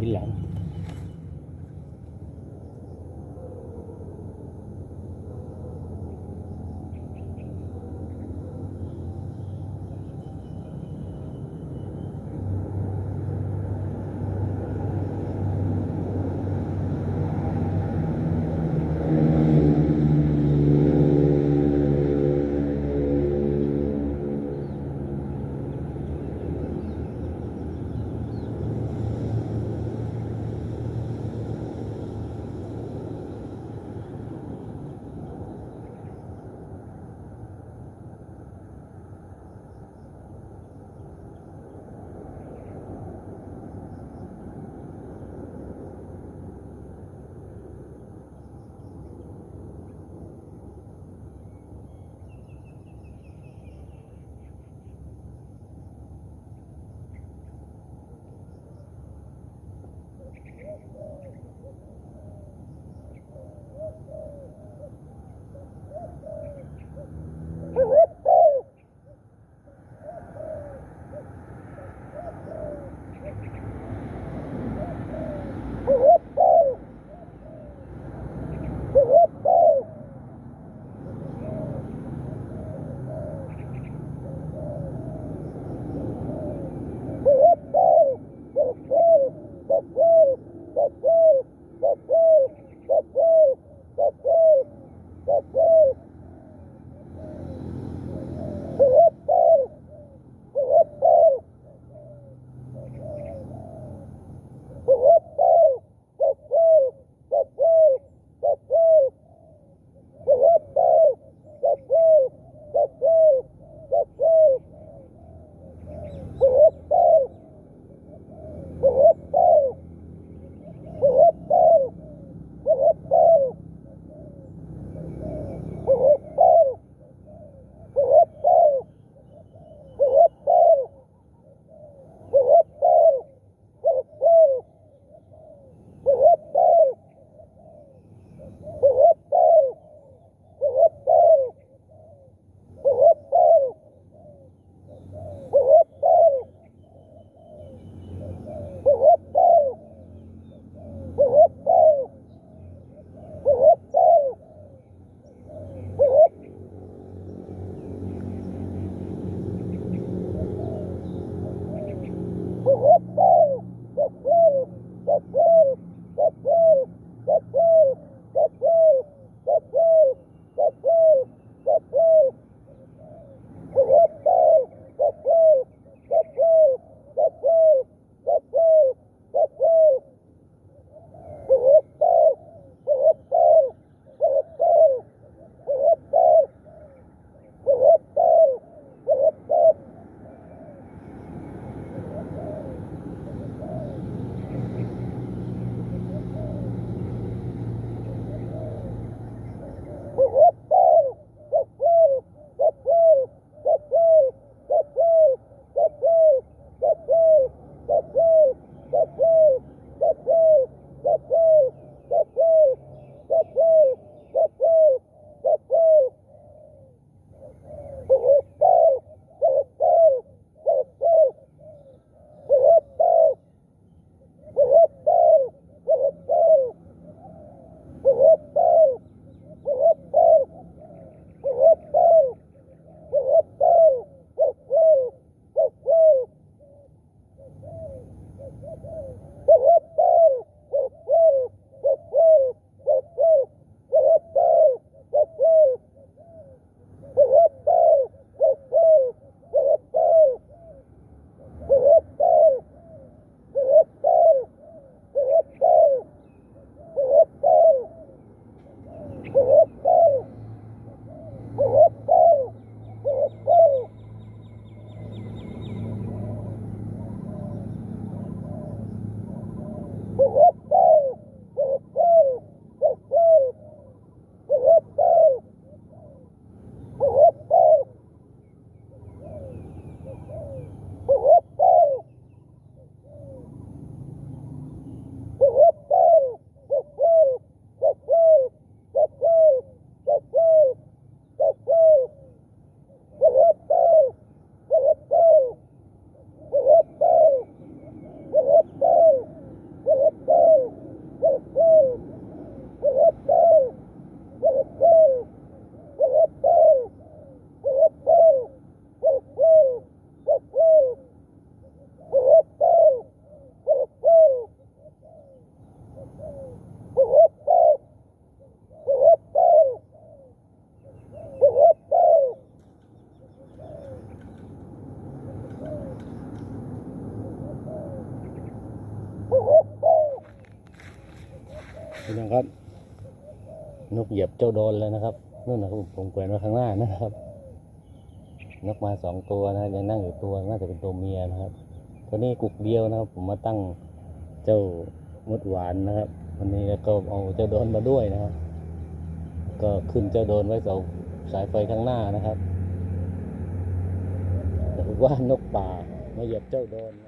ทีหลั เจ้าโดนแล้วนะครับนู่นนะผมแขวนไว้ข้างหน้านะครับ นกมาสองตัวนะยังนั่งอยู่ตัวน่าจะเป็นตัวเมียนะครับตัวนี้กุกเดียวนะครับ ผมมาตั้งเจ้ามดหวานนะครับวันนี้แล้วก็เอาเจ้าโดนมาด้วยนะครับ ก็ขึ้นเจ้าโดนไว้เสาสายไฟข้างหน้านะครับว่านกป่ามาเหยียบเจ้าโดนนะค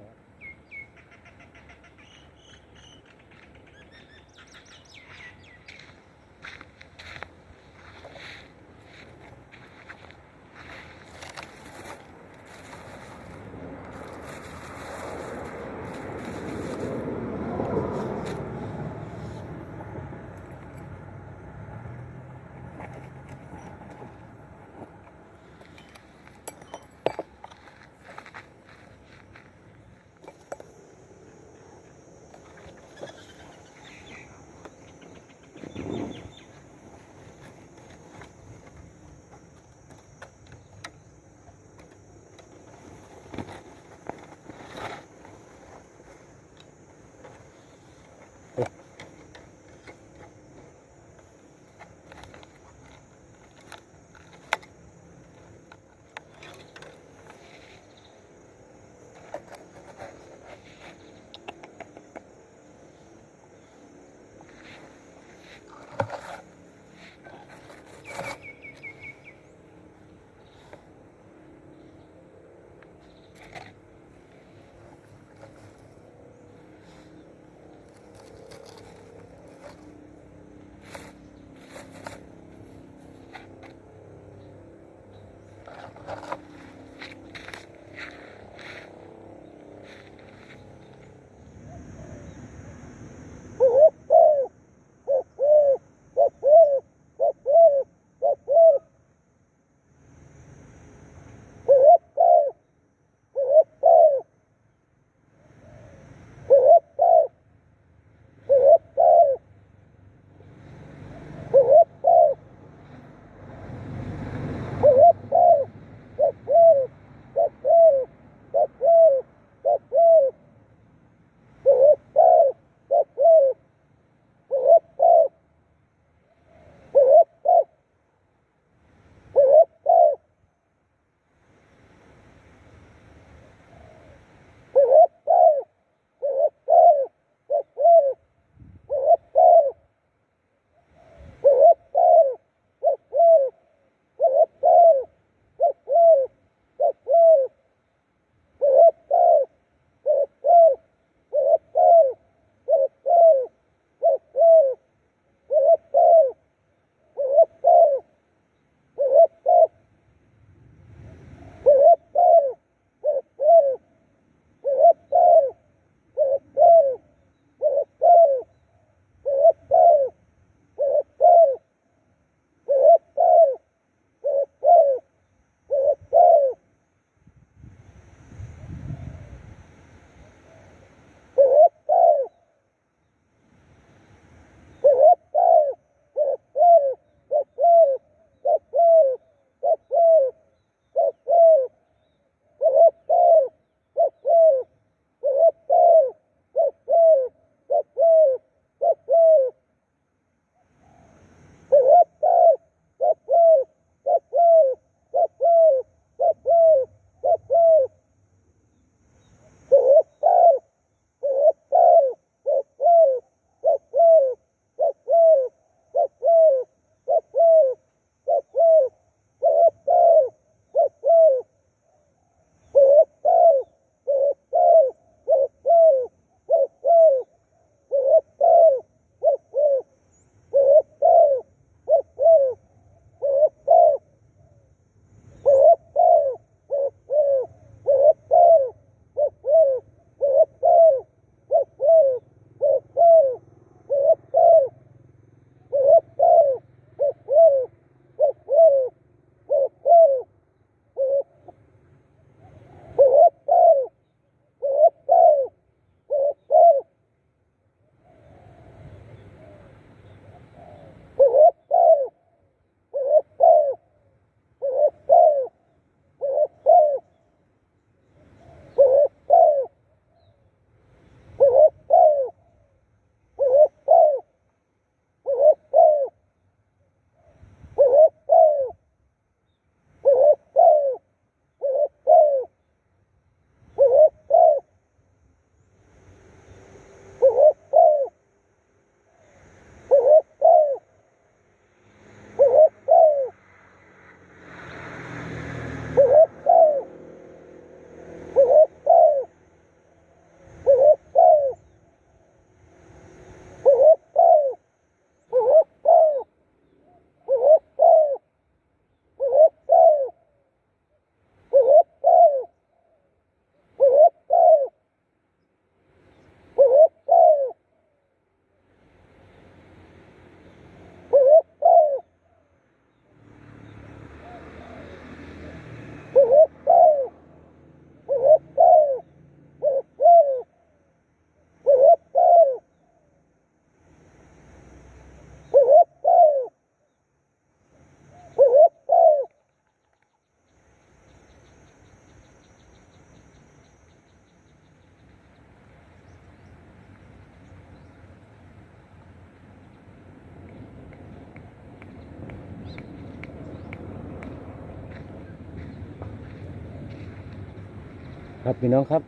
รับน ครับพี่น้องครับ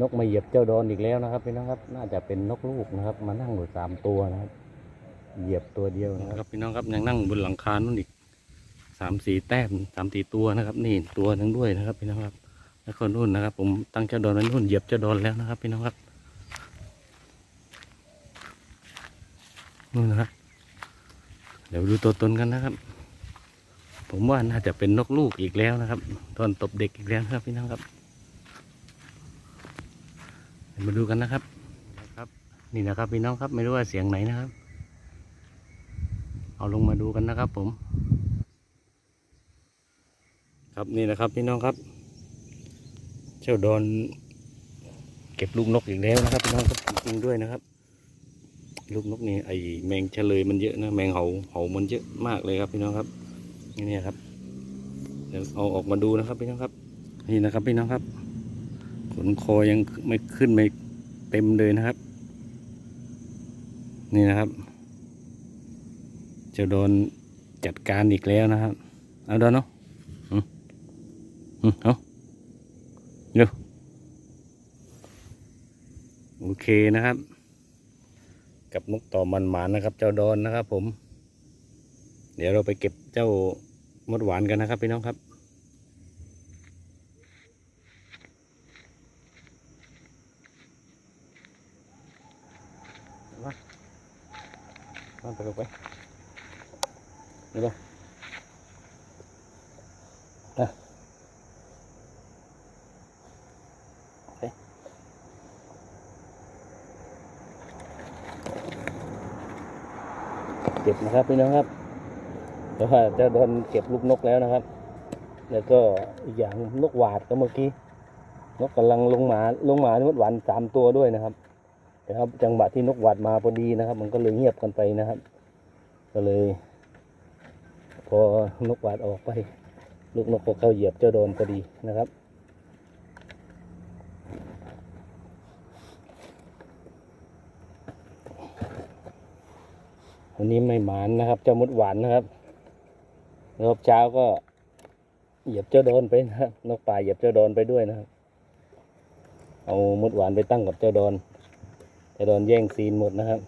นกมาเหยียบเจ้าดอนอีกแล้วนะครับพี่น้องครับ น่าจะเป็นนกลูกนะครับ มานั่งอยู่สามตัวนะครับ เหยียบตัวเดียวนะครับพี่น้องครับยังนั่งบนหลังคานู่นอีกสามสี่แต้มสามสี่ตัวนะครับ นี่ตัวหนึงด้วยนะครับพี่น้องครับ แล้วก็นู่นนะครับ ผมตั้งเจ้าดอนไว้นู่นเหยียบเจ้าดอนแล้วนะครับ พี่น้องครับนู่นนะครับเดี๋ยวดูตัวตนกันนะครับ ผมว่าน่าจะเป็นนกลูกอีกแล้วนะครับ ตอนตบเด็กอีกแล้วครับพี่น้องครับ มาดูกันนะครับนะครับ นี่นะครับพี่น้องครับไม่รู้ว่าเสียงไหนนะครับ เอาลงมาดูกันนะครับ ผม ครับนี่นะครับพี่น้องครับ เจ้าดอนเก็บลูกนกอีกแล้วนะครับพี่น้องครับจริงๆด้วยนะครับ ลูกนกนี่ไอแมงเฉลยมันเยอะนะแมงเหาเหามันเยอะมากเลยครับพี่น้องครับนี่เนี่ยครับเดี๋ยวเอาออกมาดูนะครับพี่น้องครับ นี่นะครับพี่น้องครับ ขนคอยังไม่ขึ้นไม่เต็มเลยนะครับ นี่นะครับเจะโดนจัดการอีกแล้วนะครับ เอาโดนเนาะอืมอืมเอาเร็วโอเคนะครับ กับนกต่อมันหมานนะครับ เจ้าดอนนะครับผม เดี๋ยวเราไปเก็บเจ้ามดหวานกันนะครับพี่น้องครับ มามาไป ลูกไปนี่ลยอะไปเก็บนะครับพี่น้องครับแต่ว่าจะโดนเก็บลูกนกแล้วนะครับ แล้วก็อีกอย่างนกหวาดก็เมื่อกี้นกกำลังลงหมาลงหมาที่มดหวานสามตัวด้วยนะครับนะครับ จังหวะที่นกหวัดมาพอดีนะครับ มันก็เลยเงียบกันไปนะครับ ก็เลย พอนกหวัดออกไป ลูกนกก็เข้าเหยียบเจ้าโดนพอดีนะครับ วันนี้ไม่หมานนะครับ เจ้ามดหวานนะครับรอบเช้าก็เหยียบเจ้าโดนไปนะครับ นกป่าเหยียบเจ้าโดนไปด้วยนะครับ เอามดหวานไปตั้งกับเจ้าโดนเจะโดนแย่งซีนหมดนะครับ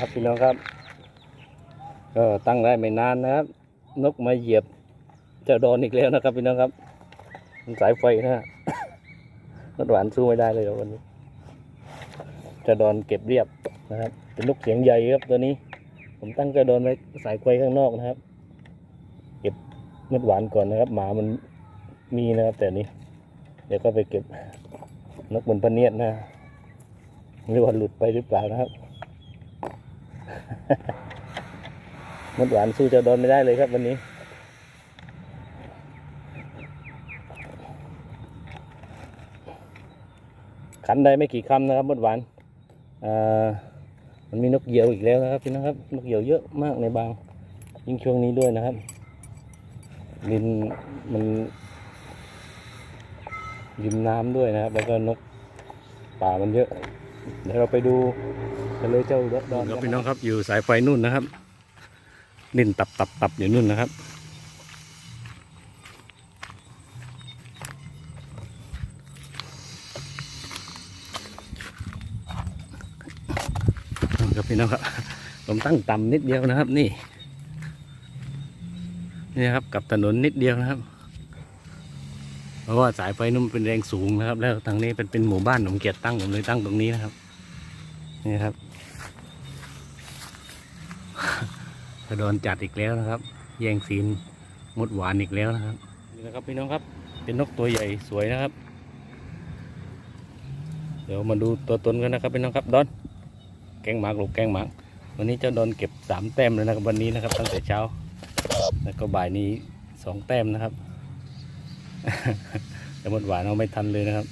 ครับพี่น้องครับ ก็ตั้งได้ไม่นานนะครับ นกมาเหยียบจ้าดนอีกแล้วนะครับพี่น้องครับ มันสายไฟนะฮะรถหวานสู้ไม่ได้เลยวันนี้จ้าดนเก็บเรียบนะครับ เป็นนกเสียงใหญ่ครับตัวนี้ ผมตั้งจ้าดนไว้สายไฟข้างนอกนะครับ เก็บนกหวานก่อนนะครับ หมามันมีนะครับ แต่นี้ เดี๋ยวก็ไปเก็บนกบนพเนียดนะไม่รู้ว่าหลุดไปหรือเปล่านะครับ มดหวานสู้จ้าดนไม่ได้เลยครับวันนี้ ขันได้ไม่กี่คำนะครับมดหวานมันมีนกเหยี่ยวอีกแล้วนะครับพี่นะครับ นกเหยี่ยวเยอะมากในบาง ยิ่งช่วงนี้ด้วยนะครับดินมันริมน้ำด้วยนะครับ แล้วก็นกป่ามันเยอะ เดี๋ยวเราไปดูกันเลยเจ้าดอนครับพี่น้องครับอยู่สายไฟนู่นนะครับดินตับตับตับอยู่นู่นนะครับครับพี่น้องครับผมตั้งต่ำนิดเดียวนะครับ นี่นี่ครับกับถนนนิดเดียวนะครับ เพราะว่าสายไฟนุ่มเป็นแรงสูงนะครับ แล้วทางนี้เป็นเป็นหมู่บ้านผมเกียรติตั้งผมเลยตั้งตรงนี้นะครับ นี่ครับกระโดนจัดอีกแล้วนะครับ แย่งซีนมดหวานอีกแล้วนะครับนี่นะครับพี่น้องครับ เป็นนกตัวใหญ่สวยนะครับ เดี๋ยวมาดูตัวตนกันนะครับพี่น้องครับดอน แกงหมากลูกแกงหมากวันนี้เจ้าดอนเก็บสามแต้มเลยนะครับวันนี้นะครับตั้งแต่เช้า แล้วก็บ่ายนี้สองแต้มนะครับ แต่หมดหวานเอาไม่ทันเลยนะครับ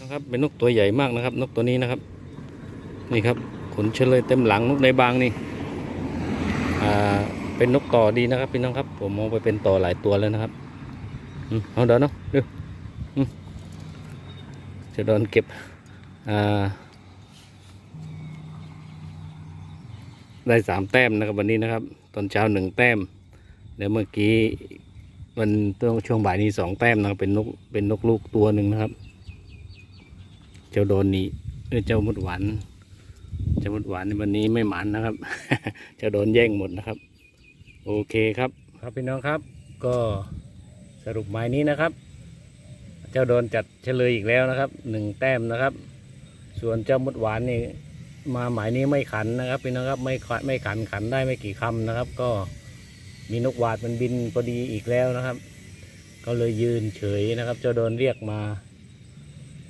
นะครับ เป็นนกตัวใหญ่มากนะครับ นกตัวนี้นะครับ นี่ครับขนเฉลยเต็มหลังนกในบางนี่อ่าเป็นนกต่อดีนะครับพี่น้องครับ ผมมองไปเป็นต่อหลายตัวแล้วนะครับเอาเดี๋ยวเนาะเดี๋ยวจะโดนเก็บได้สามแต้มนะครับวันนี้นะครับ ตอนเช้าหนึ่งแต้ม แล้วเมื่อกี้ วันต้งช่วงบ่ายนี้สองแต้มนะครับเป็นนกเป็นนกลูกตัวหนึ่งนะครับ เจ้าโดนนี่เจ้ามดหวานเจ้ามดหวานในวันนี้ไม่หมันนะครับ เจ้าโดนแย่งหมดนะครับ โอเคครับ ครับพี่น้องครับ ก็สรุปหมายนี้นะครับ เจ้าโดนจัดเฉลยอีกแล้วนะครับหนึ่งแต้มนะครับ ส่วนเจ้ามดหวานนี่มาหมายนี้ไม่ขันนะครับพี่น้องครับไม่ขันไม่ขันขันได้ไม่กี่คำนะครับ ก็ มีนกหวาดมันบินพอดีอีกแล้วนะครับ ก็เลยยืนเฉยนะครับ เจ้าโดนเรียกมา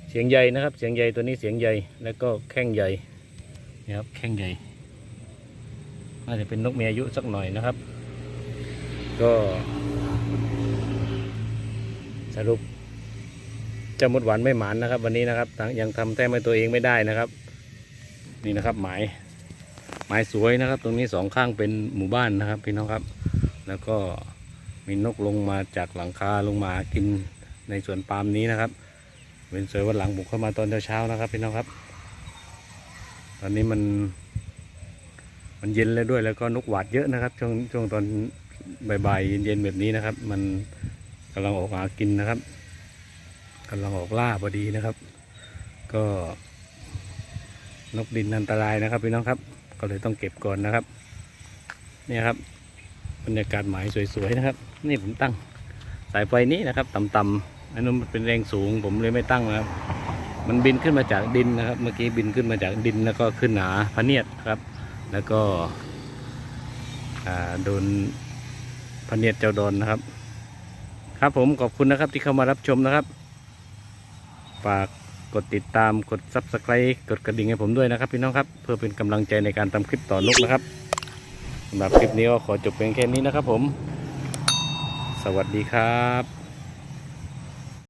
เสียงใหญ่นะครับ เสียงใหญ่ตัวนี้เสียงใหญ่แล้วก็แข้งใหญ่นี่ครับแข้งใหญ่น่าจะเป็นนกมีอายุสักหน่อยนะครับ ก็ สรุปเจ้ามดหวานไม่หมานนะครับ วันนี้นะครับยังทำแต้มให้ตัวเองไม่ได้นะครับ นี่นะครับหมายหมายสวยนะครับ ตรงนี้สองข้างเป็นหมู่บ้านนะครับพี่น้องครับ แล้วก็มีนกลงมาจากหลังคาลงมากินในสวนปาล์มนี้นะครับ เป็นสวยวันหลังบุกเข้ามาตอนเช้าๆนะครับพี่น้องครับ ตอนนี้มัน มันเย็นแล้วด้วยแล้วก็นกหวาดเยอะนะครับ ช่วงช่วงตอนบ่ายๆเย็นๆแบบนี้นะครับ มันกำลังออกหากินนะครับกำลังออกล่าพอดีนะครับ ก็นกดินอันตรายนะครับพี่น้องครับ ก็เลยต้องเก็บก่อนนะครับ เนี่ยครับ รรยากาศหมายสวยๆนะครับ นี่ผมตั้งสายไฟนี้นะครับต่ำๆอันนู้นมันเป็นแรงสูงผมเลยไม่ตั้งนะครับ มันบินขึ้นมาจากดินนะครับ เมื่อกี้บินขึ้นมาจากดินแล้วก็ขึ้นหนาพะเนียดครับ แล้วก็โดนพะเนียดเจ้าโดนนะครับ ครับผมขอบคุณนะครับที่เข้ามารับชมนะครับฝากกดติดตามกด subscribe กดกระดิ่งให้ผมด้วยนะครับพี่น้องครับ เพื่อเป็นกำลังใจในการทำคลิปต่อนกนะครับ สำหรับคลิปนี้ก็ขอจบเพียงแค่นี้นะครับผม สวัสดีครับ